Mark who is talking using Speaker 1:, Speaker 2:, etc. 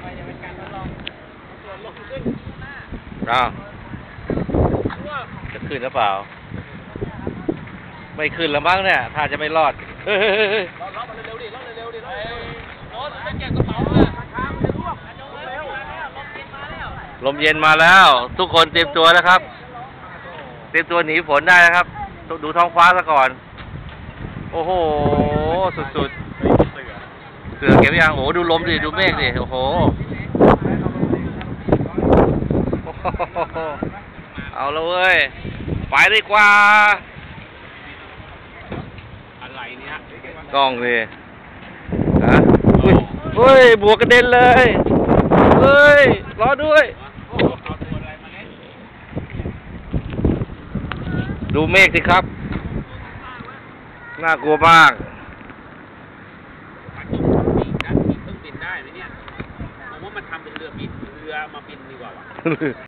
Speaker 1: ไปจะเป็นการทดลองส่วนลงขึ้น
Speaker 2: อ้าวจะขึ้นหรือเปล่า ไม่ขึ้นแล้วมั้งเนี่ยถ้าจะไม่รอดเฮ้ย
Speaker 1: รอกมันเร็วดิล็อกเร็วดิล็อกเร็วโน้ตจะเก็บกระเป๋าอะทางจะร่วงลมเย็นมาแล้ว
Speaker 2: ลมเย็นมาแล้ว ทุกคนเตรียมตัวนะครับ เตรียมตัวหนีฝนได้นะครับ ดูท้องฟ้าซะก่อน โอ้โห สุดๆ เสือเก็บยังโอ้โหดูลมดิ ดูเมฆดิ โอ้โห เอาแล้วเว้ย ไปดีกว่า
Speaker 1: อะไรเนี่ย
Speaker 2: กล้องดิฮะอุ้ยเฮ้ย บวกกระเด็นเลย เฮ้ย รอด้วย
Speaker 1: โอ้โหเอาตัวอะไรมาเล่น
Speaker 2: ดูเมฆสิครับ น่ากลัวมาก
Speaker 1: มันต้องบินนะบินต้องบิน ได้ไหมเนี่ยผมว่ามันทำเป็นเรือบินเรือมาบินดีกว่าว่ะ